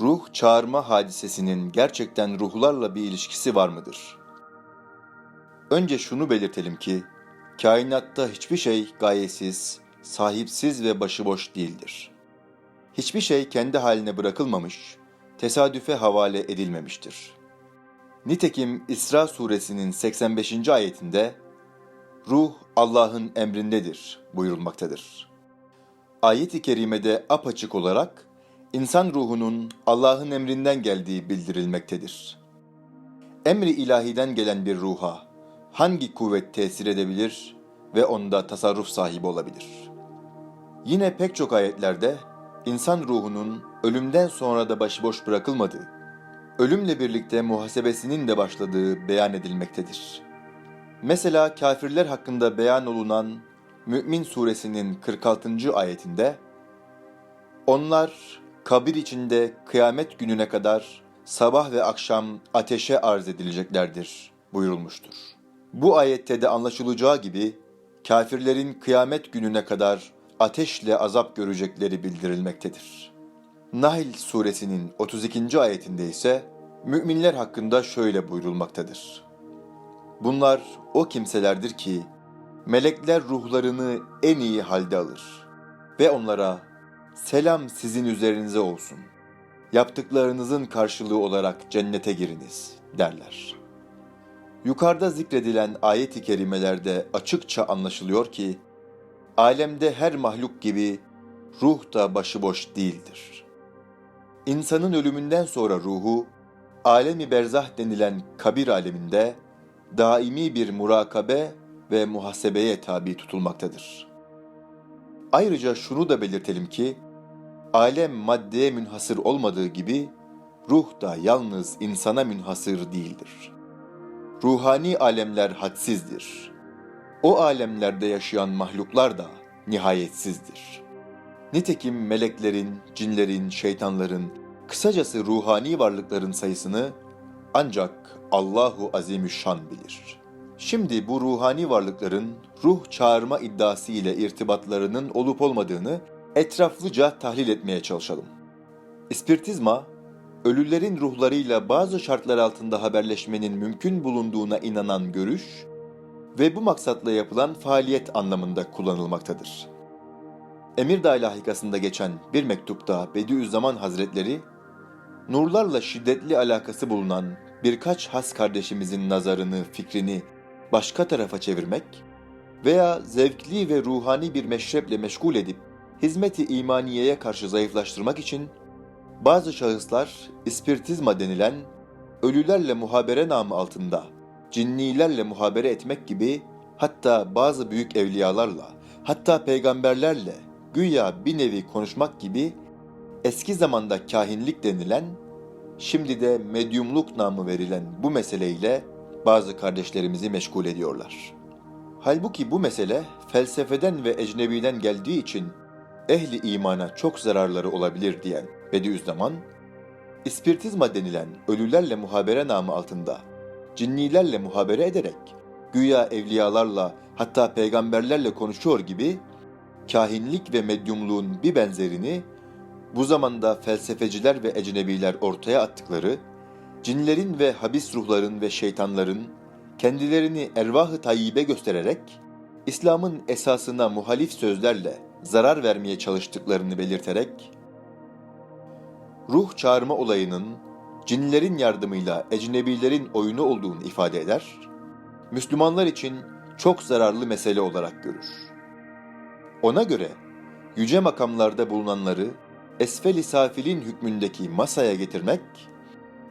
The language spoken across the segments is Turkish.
ruh çağırma hadisesinin gerçekten ruhlarla bir ilişkisi var mıdır? Önce şunu belirtelim ki, kainatta hiçbir şey gayesiz, sahipsiz ve başıboş değildir. Hiçbir şey kendi haline bırakılmamış, tesadüfe havale edilmemiştir. Nitekim İsra suresinin 85. ayetinde ruh Allah'ın emrindedir buyurulmaktadır. Ayet-i kerimede apaçık olarak insan ruhunun Allah'ın emrinden geldiği bildirilmektedir. Emri ilahiden gelen bir ruha hangi kuvvet tesir edebilir ve onda tasarruf sahibi olabilir? Yine pek çok ayetlerde insan ruhunun ölümden sonra da başıboş bırakılmadığı, ölümle birlikte muhasebesinin de başladığı beyan edilmektedir. Mesela kafirler hakkında beyan olunan Mü'min suresinin 46. ayetinde onlar kabir içinde kıyamet gününe kadar sabah ve akşam ateşe arz edileceklerdir buyurulmuştur. Bu ayette de anlaşılacağı gibi kafirlerin kıyamet gününe kadar ateşle azap görecekleri bildirilmektedir. Nahl suresinin 32. ayetinde ise müminler hakkında şöyle buyurulmaktadır. Bunlar o kimselerdir ki melekler ruhlarını en iyi halde alır ve onlara selam sizin üzerinize olsun. Yaptıklarınızın karşılığı olarak cennete giriniz derler. Yukarıda zikredilen ayet-i kerimelerde açıkça anlaşılıyor ki alemde her mahluk gibi ruh da başıboş değildir. İnsanın ölümünden sonra ruhu alemi berzah denilen kabir aleminde daimi bir murakabe ve muhasebeye tabi tutulmaktadır. Ayrıca şunu da belirtelim ki, alem maddeye münhasır olmadığı gibi, ruh da yalnız insana münhasır değildir. Ruhani alemler hadsizdir. O alemlerde yaşayan mahluklar da nihayetsizdir. Nitekim meleklerin, cinlerin, şeytanların, kısacası ruhani varlıkların sayısını ancak Allahu Azimüşşan bilir. Şimdi bu ruhani varlıkların ruh çağırma iddiası ile irtibatlarının olup olmadığını etraflıca tahlil etmeye çalışalım. İspiritizma, ölülerin ruhlarıyla bazı şartlar altında haberleşmenin mümkün bulunduğuna inanan görüş ve bu maksatla yapılan faaliyet anlamında kullanılmaktadır. Emirdağ lahikasında geçen bir mektupta Bediüzzaman Hazretleri, nurlarla şiddetli alakası bulunan birkaç has kardeşimizin nazarını, fikrini başka tarafa çevirmek veya zevkli ve ruhani bir meşreple meşgul edip hizmeti imaniyeye karşı zayıflaştırmak için bazı şahıslar ispiritizma denilen ölülerle muhabere namı altında cinnilerle muhabere etmek gibi hatta bazı büyük evliyalarla hatta peygamberlerle güya bir nevi konuşmak gibi eski zamanda kahinlik denilen şimdi de medyumluk namı verilen bu meseleyle bazı kardeşlerimizi meşgul ediyorlar. Halbuki bu mesele felsefeden ve ecnebiden geldiği için ehli imana çok zararları olabilir diyen Bediüzzaman, ispiritizma denilen ölülerle muhabere namı altında cinnilerle muhabere ederek güya evliyalarla hatta peygamberlerle konuşuyor gibi kahinlik ve medyumluğun bir benzerini bu zamanda felsefeciler ve ecnebiler ortaya attıkları cinlerin ve habis ruhların ve şeytanların kendilerini ervah-ı tayyibe göstererek İslam'ın esasına muhalif sözlerle zarar vermeye çalıştıklarını belirterek ruh çağırma olayının cinlerin yardımıyla ecnebilerin oyunu olduğunu ifade eder, Müslümanlar için çok zararlı mesele olarak görür. Ona göre yüce makamlarda bulunanları esfel-i safilin hükmündeki masaya getirmek,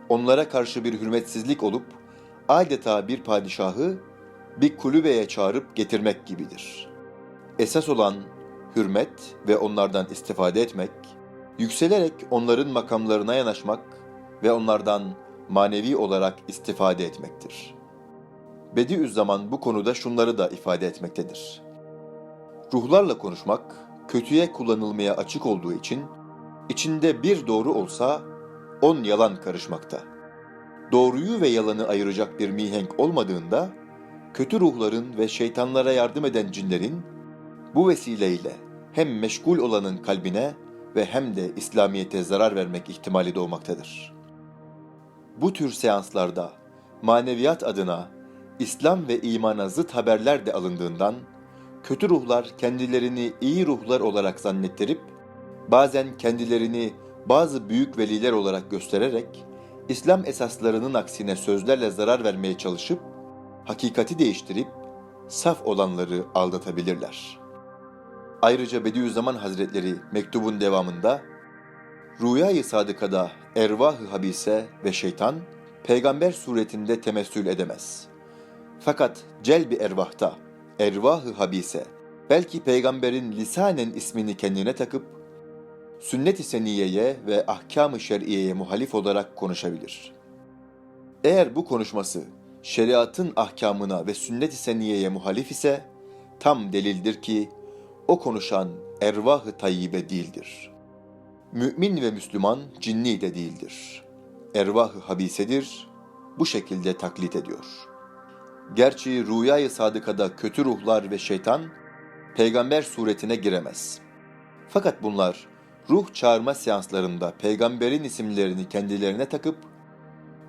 onlara karşı bir hürmetsizlik olup adeta bir padişahı bir kulübeye çağırıp getirmek gibidir. Esas olan hürmet ve onlardan istifade etmek, yükselerek onların makamlarına yanaşmak ve onlardan manevi olarak istifade etmektir. Bediüzzaman bu konuda şunları da ifade etmektedir. Ruhlarla konuşmak, kötüye kullanılmaya açık olduğu için, içinde bir doğru olsa on yalan karışmakta. Doğruyu ve yalanı ayıracak bir mihenk olmadığında, kötü ruhların ve şeytanlara yardım eden cinlerin bu vesileyle hem meşgul olanın kalbine ve hem de İslamiyet'e zarar vermek ihtimali doğmaktadır. Bu tür seanslarda maneviyat adına İslam ve imana zıt haberler de alındığından kötü ruhlar kendilerini iyi ruhlar olarak zannettirip bazen kendilerini bazı büyük veliler olarak göstererek İslam esaslarının aksine sözlerle zarar vermeye çalışıp hakikati değiştirip saf olanları aldatabilirler. Ayrıca Bediüzzaman Hazretleri mektubun devamında Rüyayı sadıkada ervah-ı habise ve şeytan peygamber suretinde temessül edemez. Fakat celbi ervahta ervah-ı habise belki peygamberin lisanen ismini kendine takıp sünnet-i seniyeye ve ahkam-ı şer'iyeye muhalif olarak konuşabilir. Eğer bu konuşması şeriatın ahkamına ve sünnet-i seniyeye muhalif ise tam delildir ki o konuşan ervah-ı tayyibe değildir. Mümin ve Müslüman cinni de değildir. Ervah-ı habisedir, bu şekilde taklit ediyor. Gerçi rüyayı sadıkada kötü ruhlar ve şeytan peygamber suretine giremez. Fakat bunlar ruh çağırma seanslarında peygamberin isimlerini kendilerine takıp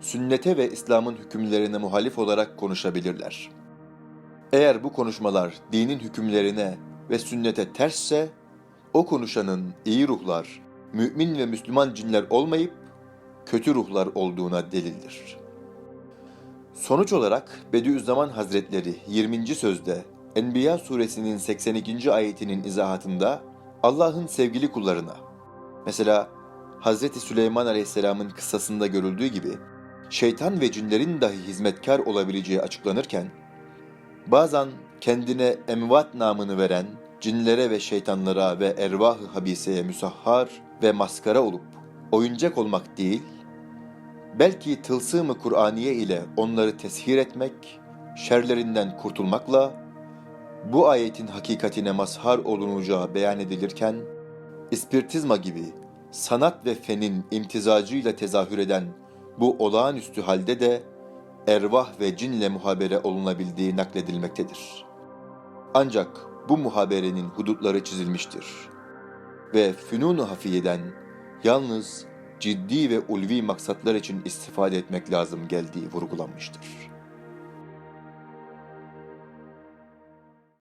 sünnete ve İslam'ın hükümlerine muhalif olarak konuşabilirler. Eğer bu konuşmalar dinin hükümlerine ve sünnete tersse, o konuşanın iyi ruhlar, mümin ve Müslüman cinler olmayıp kötü ruhlar olduğuna delildir. Sonuç olarak Bediüzzaman Hazretleri 20. sözde Enbiya suresinin 82. ayetinin izahatında Allah'ın sevgili kullarına, mesela Hazreti Süleyman Aleyhisselam'ın kıssasında görüldüğü gibi şeytan ve cinlerin dahi hizmetkar olabileceği açıklanırken, bazen kendine emvat namını veren cinlere ve şeytanlara ve ervah-ı habiseye müsahhar ve maskara olup oyuncak olmak değil, belki tılsım-ı Kur'aniye ile onları teshir etmek, şerlerinden kurtulmakla bu ayetin hakikatine mazhar olunacağı beyan edilirken, ispiritizma gibi sanat ve fenin imtizacıyla tezahür eden bu olağanüstü halde de ervah ve cinle muhabere olunabildiği nakledilmektedir. Ancak bu muhaberenin hudutları çizilmiştir ve fünun-u hafiyeden yalnız ciddi ve ulvi maksatlar için istifade etmek lazım geldiği vurgulanmıştır.